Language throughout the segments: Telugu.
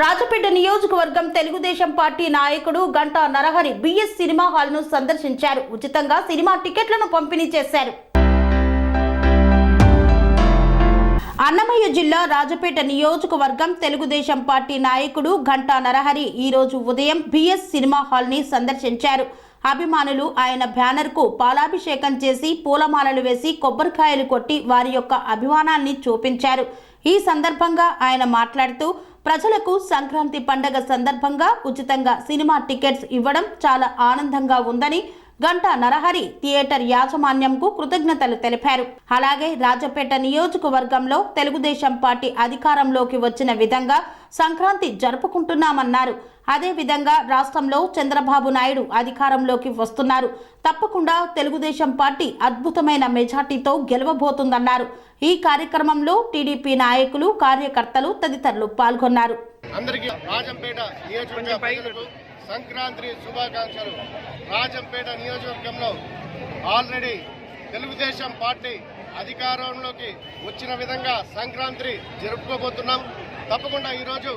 రాజపేట నియోజకవర్గం తెలుగుదేశం పార్టీ నాయకుడు గంటా నరహరి బిఎస్ సినిమా హాల్ను సందర్శించారు. ఉచితంగా సినిమా టికెట్లను పంపిణీ చేశారు. అన్నమయ్య జిల్లా రాజపేట నియోజకవర్గం తెలుగుదేశం పార్టీ నాయకుడు ఘంటా నరహరి ఈరోజు ఉదయం బిఎస్ సినిమా హాల్ని సందర్శించారు. అభిమానులు ఆయన బ్యానర్కు పాలాభిషేకం చేసి పూలమాలలు వేసి కొబ్బరికాయలు కొట్టి వారి యొక్క అభిమానాన్ని చూపించారు. ఈ సందర్భంగా ఆయన మాట్లాడుతూ ప్రజలకు సంక్రాంతి పండగ సందర్భంగా ఉచితంగా సినిమా టికెట్స్ ఇవ్వడం చాలా ఆనందంగా ఉందని గంటా నరహరి థియేటర్ యాజమాన్యంకు కృతజ్ఞతలు తెలిపారు. అలాగే రాజపేట నియోజకవర్గంలో తెలుగుదేశం పార్టీ అధికారంలోకి వచ్చిన విధంగా సంక్రాంతి జరుపుకుంటున్నామన్నారు. అదే విధంగా రాష్ట్రంలో చంద్రబాబు నాయుడు అధికారంలోకి వస్తున్నారు. తప్పకుండా తెలుగుదేశం పార్టీ అద్భుతమైన మెజార్టీతో గెలవబోతుందన్నారు. ఈ కార్యక్రమంలో టీడీపీ నాయకులు కార్యకర్తలు తదితరులు పాల్గొన్నారు. అందరికీ రాజంపేట నియోజకవర్గ ప్రజలకు సంక్రాంతి శుభాకాంక్షలు. రాజంపేట నియోజకవర్గంలో ఆల్రెడీ తెలుగుదేశం పార్టీ అధికారంలోకి వచ్చిన విధంగా సంక్రాంతి జరుపుకోబోతున్నాం. తప్పకుండా ఈరోజు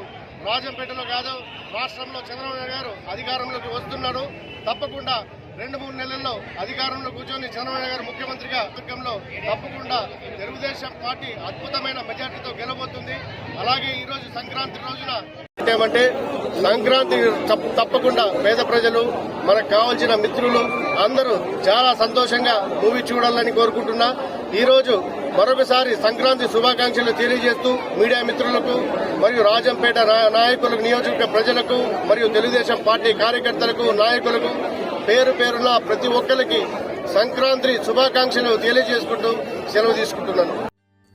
రాజంపేటలో కాదు రాష్ట్రంలో చంద్రబాబు నాయుడు గారు అధికారంలోకి వస్తున్నారు తప్పకుండా రెండు మూడు నెలల్లో అధికారంలో కూర్చొని చంద్రబాబు గారు ముఖ్యమంత్రిగా వర్గంలో తప్పకుండా తెలుగుదేశం పార్టీ అద్భుతమైన మెజార్టీతో గెలబోతుంది అలాగే ఈరోజు సంక్రాంతి రోజున ఏమంటే సంక్రాంతి తప్పకుండా పేద ప్రజలు మనకు కావాల్సిన మిత్రులు అందరూ చాలా సంతోషంగా మూవీ చూడాలని కోరుకుంటున్నా. ఈ రోజు మరొకసారి సంక్రాంతి శుభాకాంక్షలు తెలియజేస్తూ మీడియా మిత్రులకు మరియు రాజంపేట నాయకులకు నియోజకవర్గ ప్రజలకు మరియు తెలుగుదేశం పార్టీ కార్యకర్తలకు నాయకులకు పేరు పేరున ప్రతి ఒక్కరికి సంక్రాంతి శుభాకాంక్షలు తెలియజేసుకుంటూ సెలవు తీసుకుంటున్నాను.